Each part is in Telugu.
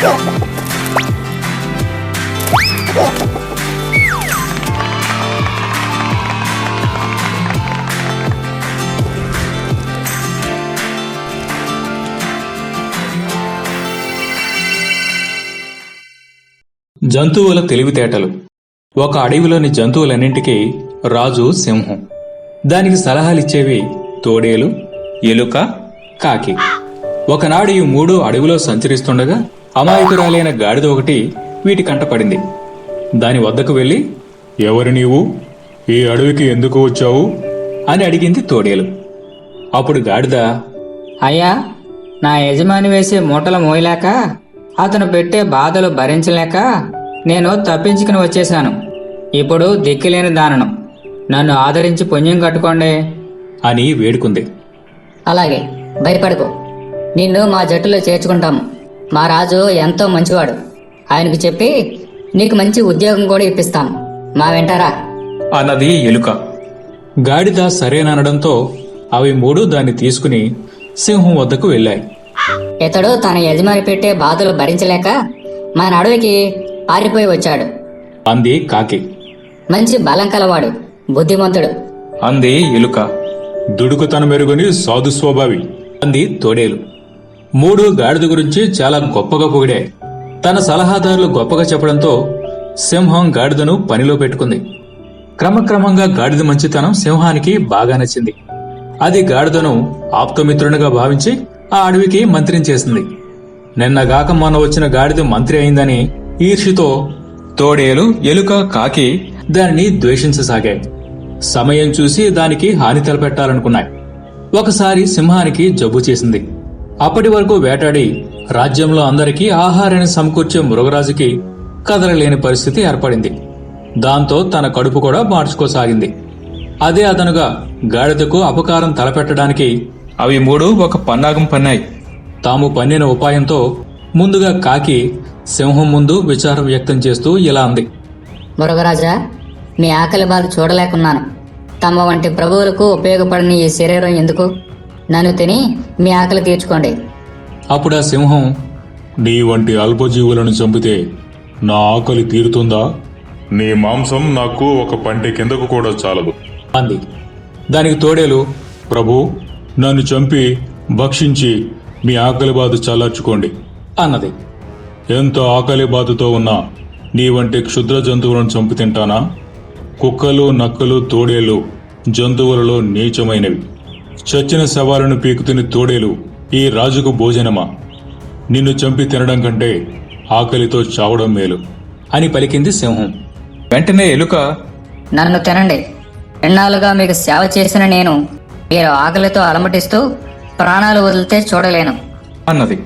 జంతువుల తెలివితేటలు. ఒక అడవిలోని జంతువులన్నింటికీ రాజు సింహం. దానికి సలహాలిచ్చేవి తోడేలు ఎలుక కాకి. ఒకనాడు ఈ మూడు అడవిలో సంచరిస్తుండగా అమాయకురాలైన గాడిద ఒకటి వీటి కంటపడింది దాని వద్దకు వెళ్ళి ఎవరు నీవు? ఈ అడవికి ఎందుకు వచ్చావు? అని అడిగింది తోడేలు. అప్పుడు గాడిద అయ్యా నా యజమాని వేసే మూటలు మోయలేక అతను పెట్టే బాధలు భరించలేక నేను తప్పించుకుని వచ్చేశాను. ఇప్పుడు దిక్కులేని దానను. నన్ను ఆదరించి పుణ్యం కట్టుకోండి. అని వేడుకుంది. అలాగే భయపడకు. నిన్ను మా జట్టులో చేర్చుకుంటాము. మా రాజు ఎంతో మంచివాడు. ఆయనకు చెప్పి నీకు మంచి ఉద్యోగం కూడా ఇప్పిస్తాము మా వెంటారా అన్నది ఎలుక. గాడిద సరేననడంతో అవి మూడు దాన్ని తీసుకుని సింహం వద్దకు వెళ్ళాయి. ఇతడు తన యజమాని పెట్టే బాధలు భరించలేక మన అడవికి పారిపోయి వచ్చాడు. అంది కాకి. మంచి బలం కలవాడు బుద్ధిమంతుడు. అంది ఎలుక. దుడుకుతన మెరుగుని సాధు స్వభావి అంది తోడేలు. మూడు గాడిద గురించి చాలా గొప్పగా పొగిడాయి తన సలహాదారులు గొప్పగా చెప్పడంతో సింహం గాడిదను పనిలో పెట్టుకుంది. క్రమక్రమంగా గాడిద మంచితనం సింహానికి బాగా నచ్చింది. అది గాడిదను ఆప్తమిత్రునిగా భావించి ఆ అడవికి మంత్రిని చేసింది. నిన్నగాక మొన్న వచ్చిన గాడిద మంత్రి అయిందని ఈర్షితో తోడేలు ఎలుక కాకి దానిని ద్వేషించసాగాయి. సమయం చూసి దానికి హాని తలపెట్టాలనుకున్నాయి. ఒకసారి సింహానికి జబ్బు చేసింది. అప్పటి వరకు వేటాడి రాజ్యంలో అందరికీ ఆహారాన్ని సమకూర్చే మృగరాజుకి కదలలేని పరిస్థితి ఏర్పడింది. దాంతో తన కడుపు కూడా మార్చుకోసాగింది. అదే అదనుగా గాడిదకు అపకారం తలపెట్టడానికి అవి మూడు ఒక పన్నాగం పన్నాయి. తాము పన్నిన ఉపాయంతో ముందుగా కాకి సింహం ముందు విచారం వ్యక్తం చేస్తూ ఇలా అంది. మురుగరాజా మీ ఆకలి బాధ చూడలేకున్నాను. తమ వంటి ప్రభువులకు ఉపయోగపడని ఈ శరీరం ఎందుకు? నన్ను తిని మీ ఆకలి తీర్చుకోండి. అప్పుడు ఆ సింహం నీ వంటి అల్పజీవులను చంపితే నా ఆకలి తీరుతుందా? నీ మాంసం నాకు ఒక పంటి కిందకు కూడా చాలదు. అంది. దానికి తోడేలు ప్రభు నన్ను చంపి భక్షించి మీ ఆకలి బాధ చల్లార్చుకోండి అన్నది. ఎంత ఆకలి బాధతో ఉన్నా నీ వంటి క్షుద్ర జంతువులను చంపి తింటానా? కుక్కలు నక్కలు తోడేలు జంతువులలో నీచమైనవి. చచ్చిన శవాలను పీకుతుని తోడేలు ఈ రాజుకు భోజనమా? నిన్ను చంపి తినడం కంటే ఆకలితో చావడం మేలు అని పలికింది సింహం. వెంటనే ఎలుక నన్ను తినండి. ఎన్నాళ్ళుగా మీకు సేవ చేసిన నేను మీరు ఆకలితో అలమటిస్తూ ప్రాణాలు వదిలితే చూడలేను. అన్నది.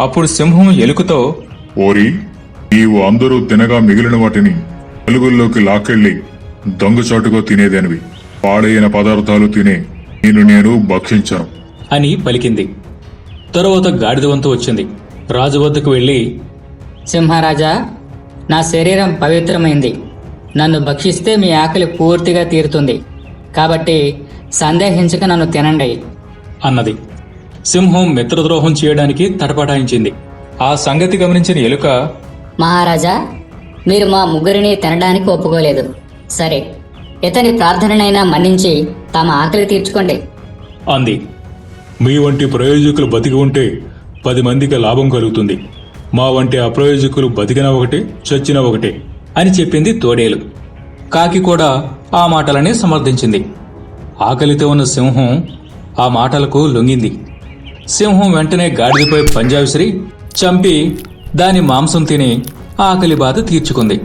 అప్పుడు సింహం ఎలుకతో ఓరి నీవు అందరూ తినగా మిగిలిన వాటిని వెలుగుల్లోకి లాక్కెళ్ళి దొంగచాటుగా తినేదనివి. పాడైన పదార్థాలు తినే నేను నేను భక్షించను. అని పలికింది. తరువాత గాడిద వంతు వచ్చింది. రాజు వద్దకు వెళ్ళి సింహరాజా నా శరీరం పవిత్రమైంది. నన్ను భక్షిస్తే మీ ఆకలి పూర్తిగా తీరుతుంది. కాబట్టి సందేహించక నన్ను తినండి. అన్నది. సింహం మిత్రద్రోహం చేయడానికి తటపటాయించింది. ఆ సంగతి గమనించిన ఎలుక మహారాజా మీరు మా ముగ్గురిని తినడానికి ఒప్పుకోలేదు. సరే ఇతని ప్రార్థననైనా మన్నించి తమ ఆకలి తీర్చుకోండి. అంది. మీ వంటి ప్రయోజకులు బతికి ఉంటే పది మందికి లాభం కలుగుతుంది. మా వంటి అప్రయోజకులు బతికిన ఒకటే చచ్చిన ఒకటే అని చెప్పింది తోడేలు. కాకి కూడా ఆ మాటలనే సమర్థించింది. ఆకలితో ఉన్న సింహం ఆ మాటలకు లొంగింది. సింహం వెంటనే గాడిదపై పంజాబిసిరి చంపి దాని మాంసం తిని ఆకలి బాధ తీర్చుకుంది.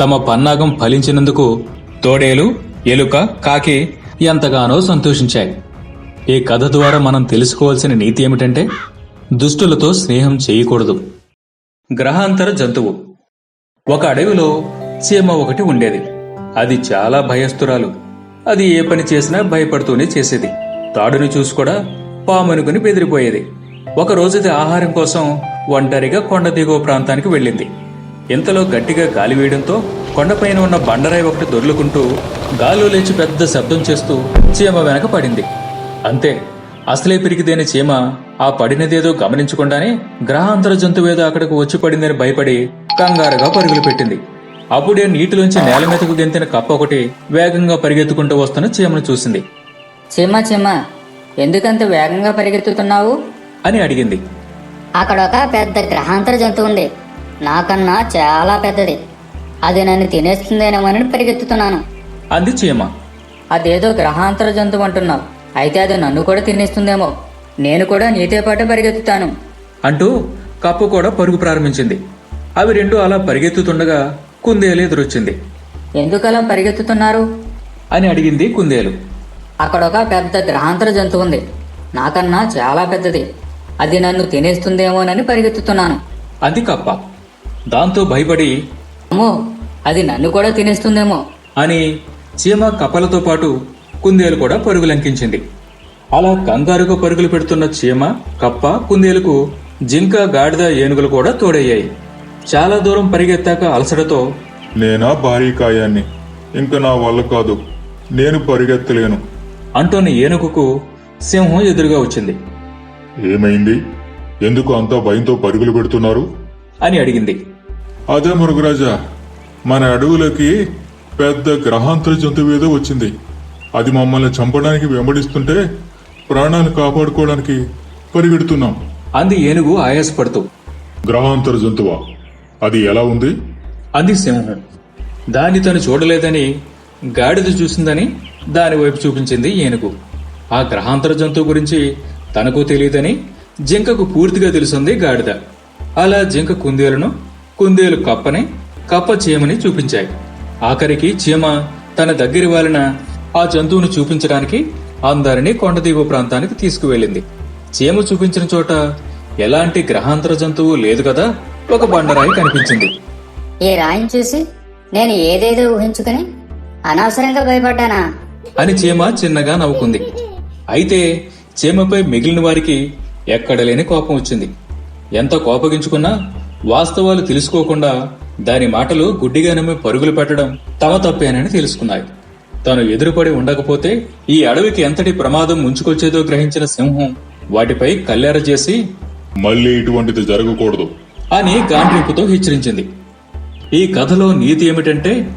తమ పన్నాగం ఫలించినందుకు తోడేలు ఎలుక కాకి ఎంతగానో సంతోషించాయి. ఈ కథ ద్వారా మనం తెలుసుకోవాల్సిన నీతి ఏమిటంటే దుష్టులతో స్నేహం చేయకూడదు. గ్రహాంతర జంతువు. ఒక అడవిలో చీమ ఒకటి ఉండేది. అది చాలా భయస్తురాలు అది ఏ పని చేసినా భయపడుతూనే చేసేది. తాడుని చూసి కూడా పామనుకుని బెదిరిపోయేది. ఒక రోజుది ఆహారం కోసం ఒంటరిగా కొండ దిగువ ప్రాంతానికి వెళ్ళింది. ఇంతలో గట్టిగా గాలి వేయడంతో కొండపైన ఉన్న బండరాయి ఒకటి దొర్లుకుంటూ గాల్లో లేచి పెద్ద శబ్దం చేస్తూ చీమ వెనక పడింది. అంతే అసలే పిరికిదేని చీమ ఆ పడినదేదో గమనించకుండానే గ్రహాంతర జంతువేదో అక్కడికి వచ్చి పడిందని భయపడి కంగారుగా పరుగులు పెట్టింది. అప్పుడే నీటిలోంచి నేల మీదకు గెంతిన కప్ప ఒకటి వేగంగా పరిగెత్తుకుంటూ వస్తున్న చీమను చూసింది. చిమ్మ చిమ్మ ఎందుకంత వేగంగా పరిగెత్తుతున్నావు? అని అడిగింది. అక్కడ ఒక పెద్ద గ్రహాంతర జంతువు ఉంది. నాకన్నా చాలా పెద్దది. అది నన్ను తినేస్తుందేమోనని పరిగెత్తుతున్నాను. అంది చీమ. అదేదో గ్రహాంతర జంతువు అంటున్నావు. అయితే అది నన్ను కూడా తినేస్తుందేమో. నేను కూడా నీతో పాటు పరిగెత్తుతాను. అంటూ కప్ప కూడా పరుగు ప్రారంభించింది. అవి రెండు అలా పరిగెత్తుతుండగా కుందేలు ఎదురొచ్చింది. ఎందుకలా పరిగెత్తుతున్నారు? అని అడిగింది కుందేలు. అక్కడ ఒక పెద్ద గ్రహాంతర జంతువు ఉంది. నాకన్నా చాలా పెద్దది. అది నన్ను తినేస్తుందేమోనని పరిగెత్తుతున్నాను. అంది కప్ప. దాంతో భయపడి అమ్మో అది నన్ను కూడా తినేస్తుందేమో. అని చీమ కప్పలతో పాటు కుందేలు కూడా పరుగు లంకించింది అలా కంగారుగా పరుగులు పెడుతున్న చీమ కప్ప కుందేలుకు జింక గాడిద ఏనుగులు కూడా తోడయ్యాయి. చాలా దూరం పరిగెత్తాక అలసటతో నేనా భారీ కాయాన్ని? ఇంక నా వల్ల కాదు. నేను పరిగెత్తలేను. అంటోన్న ఏనుగుకు సింహం ఎదురుగా వచ్చింది. ఏమైంది? ఎందుకు అంతా భయంతో పరుగులు పెడుతున్నారు? అని అడిగింది. అదే మృగరాజా మన అడవులకి పెద్ద గ్రహాంతర జంతువు ఏదో వచ్చింది. అది మమ్మల్ని చంపడానికి వెంబడిస్తుంటే ప్రాణాలు కాపాడుకోవడానికి పరిగెడుతున్నాం. అంది ఏనుగు ఆయాసపడుతూ. గ్రహాంతర జంతువా? అది ఎలా ఉంది? అంది సింహం. దాన్ని తను చూడలేదని గాడిద చూసిందని దాని వైపు చూపించింది ఏనుగు. ఆ గ్రహాంతర జంతువు గురించి తనకు తెలియదని జింకకు పూర్తిగా తెలుసుంది గాడిద. అలా జింక కుందేలును కుందేలు కప్పని కప్ప చీమని చూపించాయి. ఆఖరికి చీమ తన దగ్గరి వాలిన ఆ జంతువును చూపించడానికి అందరినీ కొండ దిగువ ప్రాంతానికి తీసుకువెళ్ళింది. చీమ చూపించిన చోట ఎలాంటి గ్రహాంతర జంతువు లేదు కదా ఒక బండరాయి కనిపించింది. ఈ రాయిని చూసి నేను ఏదేదో ఊహించుకుని అనవసరంగా భయపడ్డానా? అని చీమ చిన్నగా నవ్వుకుంది. అయితే చీమపై మిగిలిన వారికి ఎక్కడలేని కోపం వచ్చింది. ఎంత కోపగించుకున్నా వాస్తవాలు తెలుసుకోకుండా దాని మాటలు గుడ్డిగా నమ్మి పరుగులు పెట్టడం తమ తప్పేనని తెలుసుకున్నాయి. తాను ఎదురుపడి ఉండకపోతే ఈ అడవికి ఎంతటి ప్రమాదం ముంచుకొచ్చేదో గ్రహించిన సింహం వాటిపై కల్లెర చేసి మళ్ళీ ఇటువంటిది జరగకూడదు. అని గాండ్రింపుతో హెచ్చరించింది. ఈ కథలో నీతి ఏమిటంటే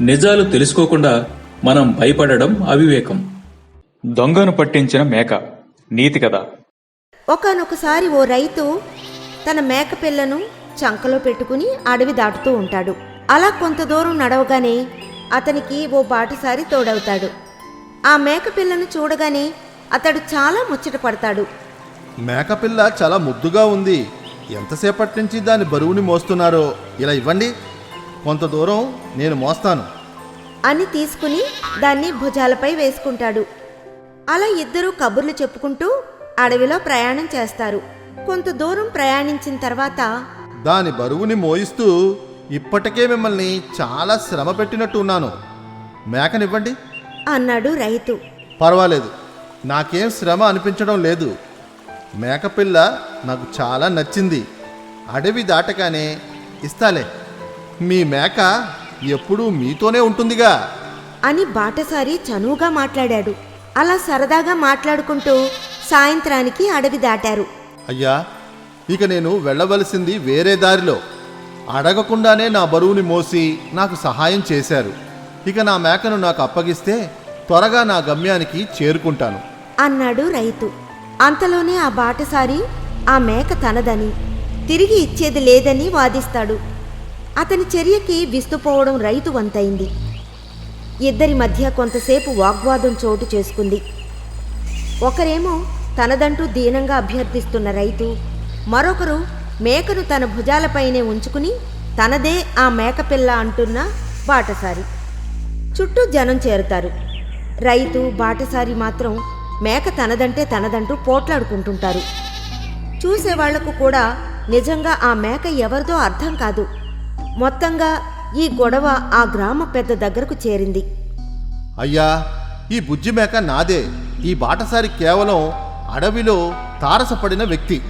నిజాలు తెలుసుకోకుండా మనం భయపడడం అవివేకం. దొంగను పట్టించిన మేక నీతి కదా ఒకానొకసారి ఓ రైతు తన మేక పిల్లను చంకలో పెట్టుకుని అడవి దాటుతూ ఉంటాడు. అలా కొంత దూరం నడవగానే అతనికి ఓ బాటసారి తోడవుతాడు. ఆ మేక పిల్లను చూడగానే అతడు చాలా ముచ్చట పడతాడు. మేకపిల్ల చాలా ముద్దుగా ఉంది. ఎంతసేపటి నుంచి దాని బరువుని మోస్తున్నారో ఇలా ఇవ్వండి. కొంత దూరం నేను మోస్తాను. అని తీసుకుని దాన్ని భుజాలపై వేసుకుంటాడు. అలా ఇద్దరూ కబుర్లు చెప్పుకుంటూ అడవిలో ప్రయాణం చేస్తారు. కొంత దూరం ప్రయాణించిన తర్వాత దాని బరువుని మోయిస్తూ ఇప్పటికే మిమ్మల్ని చాలా శ్రమ పెట్టినట్టు ఉన్నాను. మేకనివ్వండి. అన్నాడు రైతు. పర్వాలేదు. నాకేం శ్రమ అనిపించడం లేదు. మేకపిల్ల నాకు చాలా నచ్చింది. అడవి దాటగానే ఇస్తాలే. మీ మేక ఎప్పుడూ మీతోనే ఉంటుందిగా. అని బాటసారి చనువుగా మాట్లాడాడు. అలా సరదాగా మాట్లాడుకుంటూ సాయంత్రానికి అడవి దాటారు. అయ్యా ఇక నేను వెళ్ళవలసింది వేరే దారిలో. అడగకుండానే నా బరువుని మోసి నాకు సహాయం చేశారు. ఇక నా మేకను నాకు అప్పగిస్తే త్వరగా నా గమ్యానికి చేరుకుంటాను. అన్నాడు రైతు. అంతలోనే ఆ బాటసారి ఆ మేక తనదని తిరిగి ఇచ్చేది లేదని వాదిస్తాడు. అతని చర్యకి విస్తుపోవడం రైతు వంతైంది. ఇద్దరి మధ్య కొంతసేపు వాగ్వాదం చోటు చేసుకుంది. ఒకరేమో తనదంటూ దీనంగా అభ్యర్థిస్తున్న రైతు మరొకరు మేకను తన భుజాలపైనే ఉంచుకుని తనదే ఆ మేకపిల్ల అంటున్న బాటసారి. చుట్టూ జనం చేరుతారు. రైతు బాటసారి మాత్రం మేక తనదంటే తనదంటూ పోట్లాడుకుంటుంటారు. చూసేవాళ్ళకు కూడా నిజంగా ఆ మేక ఎవరిదో అర్థం కాదు. మొత్తంగా ఈ గొడవ ఆ గ్రామ పెద్ద దగ్గరకు చేరింది. అయ్యా ఈ బుజ్జి మేక నాదే. ఈ బాటసారి కేవలం అడవిలో తారసపడిన వ్యక్తి.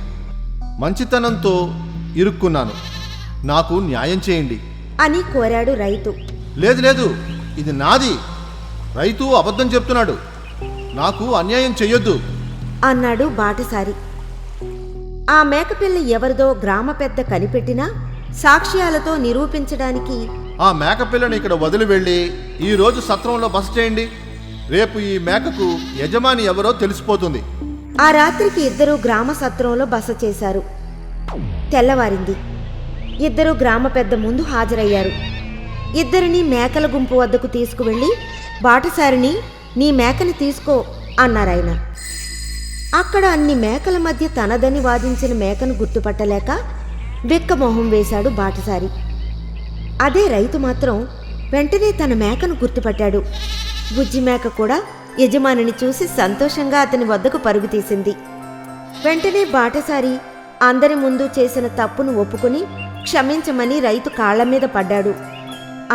మంచితనంతో ఇరుక్కున్నాను. నాకు న్యాయం చేయండి. అని కోరాడు రైతు. లేదు లేదు ఇది నాది. రైతు అబద్ధం చెప్తున్నాడు. నాకు అన్యాయం చెయ్యొద్దు. అన్నాడు బాటసారి. ఆ మేకపిల్ల ఎవరిదో గ్రామ పెద్ద కనిపెట్టినా సాక్ష్యాలతో నిరూపించడానికి ఆ మేక పిల్లని ఇక్కడ వదిలి వెళ్ళి ఈ రోజు సత్రంలో బస చేయండి. రేపు ఈ మేకకు యజమాని ఎవరో తెలిసిపోతుంది. ఆ రాత్రికి ఇద్దరూ గ్రామ సత్రంలో బస చేశారు. తెల్లవారింది. ఇద్దరు గ్రామ పెద్ద ముందు హాజరయ్యారు. ఇద్దరిని మేకల గుంపు వద్దకు తీసుకువెళ్ళి బాటసారిని నీ మేకని తీసుకో అన్నారాయన అక్కడ అన్ని మేకల మధ్య తనదని వాదించిన మేకను గుర్తుపట్టలేక బిక్కమొహం వేశాడు బాటసారి. అదే రైతు మాత్రం వెంటనే తన మేకను గుర్తుపట్టాడు. బుజ్జి మేక కూడా యజమానిని చూసి సంతోషంగా అతని వద్దకు పరుగు తీసింది. వెంటనే బాటసారి అందరి ముందు చేసిన తప్పును ఒప్పుకొని క్షమించమని రైతు కాళ్ళ మీద పడ్డాడు.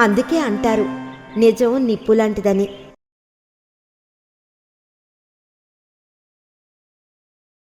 అందుకే అంటారు నిజం నిప్పులాంటిదని.